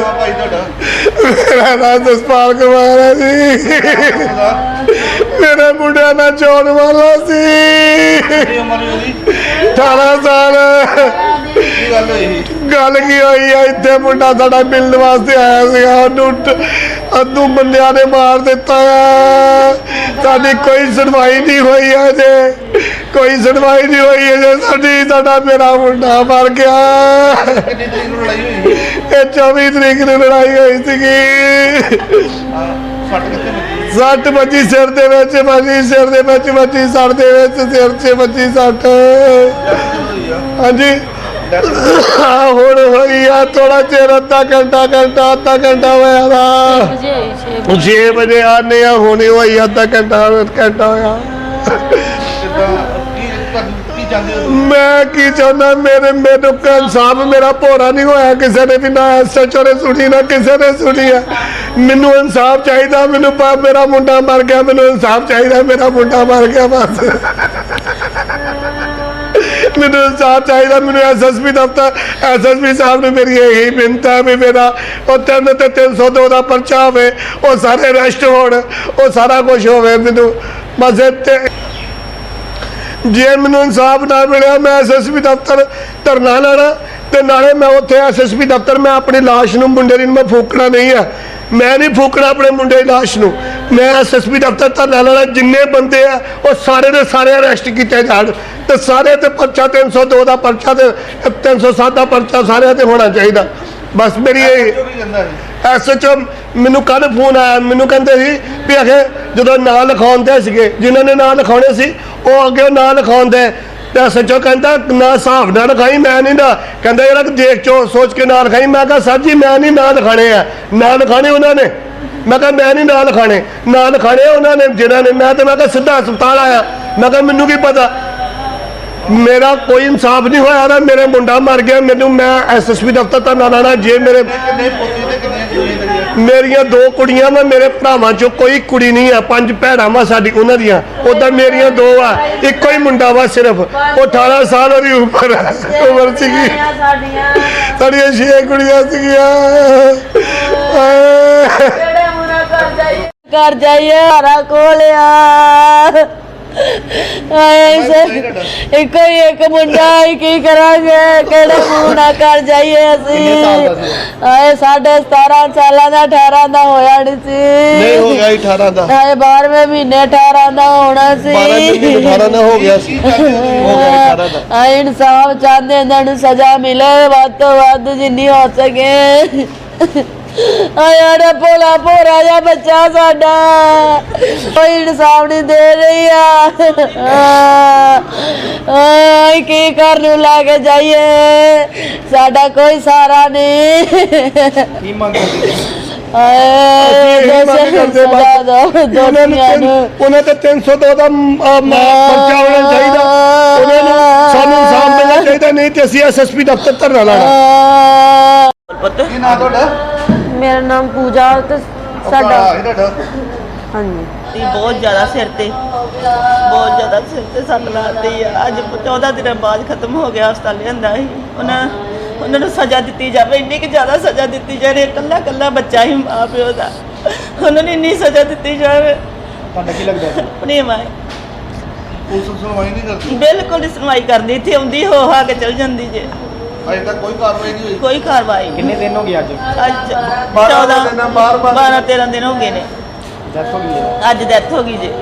ਭਾਈ ਤੁਹਾਡਾ ਮੇਰਾ ਨਾਮ ਜਸਪਾਲ ਕੁਮਾਰ ਹੈ ਜੀ। ਮੇਰੇ ਮੁੰਡਿਆਂ ਦਾ ਚੋਣ ਵਾਲਾ ਸੀ। ਕਿੰਨੀ ਉਮਰ ਹੈ ਉਹਦੀ 18 ਸਾਲ। ਕੀ ਗੱਲ ਹੋਈ ਗੱਲ ਕੀ ਹੋਈ ਆ? ਇੱਥੇ ਮੁੰਡਾ ਸਾਡਾ ਮਿਲਣ ਵਾਸਤੇ ਆਇਆ ਸੀਗਾ। ਉਹਨੂੰ ਅੱਧੂ ਬੰਦਿਆਂ ਨੇ ਮਾਰ ਦਿੱਤਾ ਆ। ਸਾਡੀ ਕੋਈ ਸੁਣਵਾਈ ਨਹੀਂ ਹੋਈ ਅਜੇ। ਕੋਈ ਸੁਣਵਾਈ ਨਹੀਂ ਹੋਈ ਅਜੇ ਸਾਡੀ ਸਾਡਾ ਮੇਰਾ ਮੁੰਡਾ ਮਰ ਗਿਆ। ਕਿੰਨੀ ਤਰੀਕ ਨੂੰ ਲੜਾਈ ਹੋਈ ਇਹ 24 ਤਰੀਕ ਨੂੰ ਲੜਾਈ ਹੋਈ ਸੀਗੀ। ਕਿੱਥੇ ਸੱਟ ਵੱਜੀ ਸਿਰ ਦੇ ਵਿੱਚ ਵੱਜੀ ਸਿਰ ਦੇ ਵਿੱਚ ਵੱਜੀ ਸੜ ਦੇ ਵਿੱਚ ਸਿਰ 'ਚ ਵੱਜੀ ਸੱਟ। ਹੋਈ ਆ ਹਾਂਜੀ ਹੁਣ ਹੋਈ ਆ ਥੋੜਾ ਚਿਰ ਅੱਧਾ ਘੰਟਾ ਘੰਟਾ ਅੱਧਾ ਘੰਟਾ ਹੋਇਆ ਦਾ ਵਜੇ ਛੇ 6 ਵਜੇ ਆਨੇ ਆ ਹੁਣੇ ਹੋਈ ਅੱਧਾ ਘੰਟਾ ਘੰਟਾ ਹੋਇਆ। ਕਿੱਦਾਂ ਕੀ ਤੁਹਾਨੂੰ ਕੀ ਚਾਹੁੰਦੇ ਹੋ ਮੈਂ ਕੀ ਚਾਹੁੰਦਾ, ਮੇਰੇ ਮੈਨੂੰ ਇਨਸਾਫ ਮੇਰਾ ਭੋਰਾ ਨਹੀਂ ਹੋਇਆ, ਕਿਸੇ ਨੇ ਵੀ ਨਾ ਐਸਐਚਓ ਨੇ ਸੁਣੀ, ਨਾ ਕਿਸੇ ਨੇ ਸੁਣੀ ਆ ਮੈਨੂੰ ਇਨਸਾਫ ਚਾਹੀਦਾ, ਮੈਨੂੰ ਪਾ, ਮੇਰਾ ਮੁੰਡਾ ਮਰ ਗਿਆ, ਮੈਨੂੰ ਇਨਸਾਫ ਚਾਹੀਦਾ, ਮੇਰਾ ਮੁੰਡਾ ਮਰ ਗਿਆ, ਬਸ। ਮੈਨੂੰ ਇਨਸਾਫ ਚਾਹੀਦਾ, ਮੈਨੂੰ ਐਸਐਸਪੀ ਦਫਤਰ ਐਸਐਸਪੀ ਸਾਹਿਬ ਨੂੰ ਮੇਰੀ ਇਹੀ ਬੇਨਤੀ ਹੈ ਵੀ ਮੇਰਾ ਉਹ ਤਿੰਨ ਤੇ 302 ਦਾ ਪਰਚਾ ਹੋਵੇ, ਉਹ ਸਾਰੇ ਅਰੈਸਟ ਹੋਣ, ਉਹ ਸਾਰਾ ਕੁਝ ਹੋਵੇ ਮੈਨੂੰ। ਬਸ ਇੱਥੇ ਜੇ ਮੈਨੂੰ ਇਨਸਾਫ ਨਾ ਮਿਲਿਆ ਮੈਂ ਐਸਐਸਪੀ ਦਫ਼ਤਰ ਧਰਨਾ ਲਾਣਾ ਤੇ ਨਾਲੇ ਮੈਂ ਉੱਥੇ ਐਸਐਸਪੀ ਦਫ਼ਤਰ ਮੈਂ ਆਪਣੀ ਲਾਸ਼ ਨੂੰ ਮੁੰਡੇ ਦੀ ਨੂੰ ਮੈਂ ਫੂਕਣਾ ਨਹੀਂ ਆ ਮੈਂ ਨਹੀਂ ਫੂਕਣਾ ਆਪਣੇ ਮੁੰਡੇ ਦੀ ਲਾਸ਼ ਨੂੰ। ਮੈਂ ਐਸਐਸਪੀ ਦਫ਼ਤਰ ਧਰਨਾ ਲਾਣਾ ਜਿੰਨੇ ਬੰਦੇ ਆ ਉਹ ਸਾਰੇ ਦੇ ਸਾਰੇ ਅਰੈਸਟ ਕੀਤੇ ਜਾਣ। ਤੇ ਸਾਰੇ ਤੇ ਪਰਚਾ 302 ਦਾ ਪਰਚਾ ਤੇ 307 ਦਾ ਪਰਚਾ ਸਾਰਿਆਂ ਤੇ ਹੋਣਾ ਚਾਹੀਦਾ। ਬਸ ਮੇਰੀ ਇਹ ਐਸਐਚਓ ਮੈਨੂੰ ਕੱਲ ਫੋਨ ਆਇਆ ਮੈਨੂੰ ਕਹਿੰਦੇ ਸੀ ਵੀ ਅਖੇ ਜਦੋਂ ਨਾਂ ਲਿਖਾਉਂਦੇ ਸੀਗੇ ਜਿਨ੍ਹਾਂ ਨੇ ਨਾਂ ਲਿਖਾਉਣੇ ਸੀ ਉਹ ਅੱਗੇ ਨਾਂ ਲਿਖਾਉਂਦੇ। ਤੇ ਸੱਚੋ ਕਹਿੰਦਾ, ਨਾ ਹਿਸਾਬ ਨਾਲ ਲਿਖਾਈ, ਮੈਂ ਨਹੀਂ ਨਾ ਕਹਿੰਦਾ ਯਾਰ ਦੇਖ ਚੋ ਸੋਚ ਕੇ ਨਾਂ ਲਿਖਾਈ, ਮੈਂ ਕਿਹਾ, ਸਰ ਜੀ, ਮੈਂ ਨਹੀਂ ਨਾਂ ਲਿਖਾਣੇ ਆ। ਨਾਂ ਲਿਖਾਣੇ ਉਹਨਾਂ ਨੇ। ਮੈਂ ਕਿਹਾ, ਮੈਂ ਨਹੀਂ ਨਾਂ ਲਿਖਾਣੇ ਨਾਂ ਲਿਖਾਣੇ ਉਹਨਾਂ ਨੇ ਜਿਹਨਾਂ ਨੇ ਮੈਂ ਤੇ ਮੈਂ ਕਿਹਾ, ਸਿੱਧਾ ਹਸਪਤਾਲ ਆਇਆ। ਮੈਂ ਕਿਹਾ, ਮੈਨੂੰ ਕੀ ਪਤਾ? ਮੇਰਾ ਕੋਈ ਇਨਸਾਫ ਨਹੀਂ ਹੋਇਆ, ਨਾ ਮੇਰੇ ਮੁੰਡਾ ਮਰ ਗਿਆ, ਮੈਨੂੰ ਮੈਂ ਐਸਐਸਪੀ ਦਫ਼ਤਰ ਤਾਂ ਨਾ ਲਾਣਾ ਜੇ ਮੇਰੇ ਮੇਰੀਆਂ ਦੋ ਕੁੜੀਆਂ ਵਾ, ਮੇਰੇ ਭਰਾਵਾਂ ਚੋਂ ਕੋਈ ਕੁੜੀ ਨਹੀਂ ਆ, ਪੰਜ ਭੈਣਾਂ ਵਾ ਸਾਡੀ ਉਹਨਾਂ ਦੀਆਂ। ਉਦਾਂ ਮੇਰੀਆਂ ਦੋ ਆ, ਇੱਕੋ ਹੀ ਮੁੰਡਾ ਵਾ ਸਿਰਫ। ਉਹ 18 ਸਾਲ ਉਹਦੀ ਉਮਰ ਉਮਰ ਸੀਗੀ। ਸਾਡੀਆਂ ਛੇ ਕੁੜੀਆਂ ਸੀਗੀਆਂ। ਆਏ। ਕਿਹੜੇ ਮੁਰਾ ਕਰ ਜਾਈਏ ਕਰ ਜਾਈਏ ਹਾਰਾ ਕੋਲਿਆ ਆਏ ਸਰ ਇੱਕੋ ਹੀ ਇੱਕ ਮੁੰਡਾ ਹੀ ਕੀ ਕਰਾਂਗੇ ਕਿਹੜੇ ਮੂੰਹ ਕਰ ਜਾਈਏ ਕਿੰਨੇ ਸਾਲ ਦਾ ਅਸੀਂ ਸੀ? ਆਏ ਸਾਡੇ 17 ਸਾਲਾਂ ਦਾ 18 ਦਾ ਹੋਇਆ ਨਹੀਂ ਸੀ। ਨਹੀਂ ਹੋ ਗਿਆ 18 ਦਾ। ਆਏ 12ਵੇਂ ਮਹੀਨੇ 18 ਦਾ ਹੋਣਾ ਸੀ। 12 ਜੁਲਾਈ 18 ਦਾ ਹੋ ਗਿਆ ਸੀ। ਹੋ ਗਿਆ 18 ਦਾ। ਆ ਇਨਸਾਫ ਚਾਹੁੰਦੇ ਇਹਨਾਂ ਨੂੰ ਸਜ਼ਾ ਮਿਲੇ ਵੱਧ ਤੋਂ ਵੱਧ ਜਿੰਨੀ ਹੋ ਸਕੇ। ਆ ਯਾਰ ਭੋਲਾ ਭੋਰਾ ਜਿਹਾ ਬੱਚਾ ਸਾਡਾ। ਕੋਈ ਇਨਸਾਫ ਨਹੀਂ ਦੇ ਰਹੀ ਆ। ਆਏ ਕੀ ਕਰਨ ਨੂੰ ਲਾ ਕੇ ਜਾਈਏ? ਸਾਡਾ ਕੋਈ ਸਾਰਾ ਨਹੀਂ। ਕੀ ਮੰਗ ਕਰਦੇ ਨੂੰ ਉਹਨਾਂ ਨੂੰ ਨੂੰ। ਤੇ 302 ਦਾ ਪਰਚਾ ਹੋਣਾ ਚਾਹੀਦਾ। ਉਹਨਾਂ ਨੂੰ ਸਾਨੂੰ ਇਨਸਾਫ ਮਿਲਣਾ ਚਾਹੀਦਾ ਨਹੀਂ ਤੇ ਅਸੀਂ ਐਸਐਸਪੀ ਦਫ਼ਤਰ ਧਰਨਾ ਲਾਣਾ ਕੀ ਨਾਂ ਤੁਹਾਡਾ? ਮੇਰਾ ਨਾਮ ਪੂਜਾ ਤੇ ਸਾਡਾ ਹਾਂਜੀ। ਤੇ ਬਹੁਤ ਜ਼ਿਆਦਾ ਸਿਰ ਤੇ ਬਹੁਤ ਜ਼ਿਆਦਾ ਸਿਰ ਤੇ ਸੱਟ ਲੱਗਦੀ ਆ। ਅੱਜ 14 ਦਿਨਾਂ ਬਾਅਦ ਖਤਮ ਹੋ ਗਿਆ ਹਸਪਤਾਲ ਲਿਆਂਦਾ ਸੀ। ਉਹਨਾਂ ਉਹਨਾਂ ਨੂੰ ਸਜ਼ਾ ਦਿੱਤੀ ਜਾਵੇ ਇੰਨੀ ਕਿ ਜ਼ਿਆਦਾ ਸਜ਼ਾ ਦਿੱਤੀ ਜਾਵੇ ਇਕੱਲਾ ਇਕੱਲਾ ਬੱਚਾ ਹੀ ਮਾਂ ਪਿਓ ਦਾ। ਉਹਨਾਂ ਨੂੰ ਇੰਨੀ ਸਜ਼ਾ ਦਿੱਤੀ ਜਾਵੇ। ਤੁਹਾਡਾ ਕੀ ਲੱਗਦਾ? ਆਪਣੀ ਮਾਂ। ਪੁਲਿਸ ਸੁਣਵਾਈ ਨਹੀਂ ਕਰਦੀ? ਬਿਲਕੁਲ ਸੁਣਵਾਈ ਕਰਦੀ ਇੱਥੇ ਆਉਂਦੀ ਹੋ ਹਾ ਕੇ ਚਲ ਜਾਂਦੀ ਜੇ। ਅਜੇ ਤੱਕ ਕੋਈ ਕਾਰਵਾਈ ਨਹੀਂ ਹੋਈ। ਕੋਈ ਕਾਰਵਾਈ ਕਿੰਨੇ ਦਿਨ ਹੋ ਗਏ ਅੱਜ? ਅੱਜ ਬਾਰਾਂ 14 ਦਿਨ, ਬਾਰ- ਬਾਰ- 12 13 ਦਿਨ ਹੋ ਗਏ ਨੇ। ਡੈਥ ਹੋ ਗਈ ਹੈ। ਅੱਜ ਡੈਥ ਹੋ ਗਈ ਜੇ।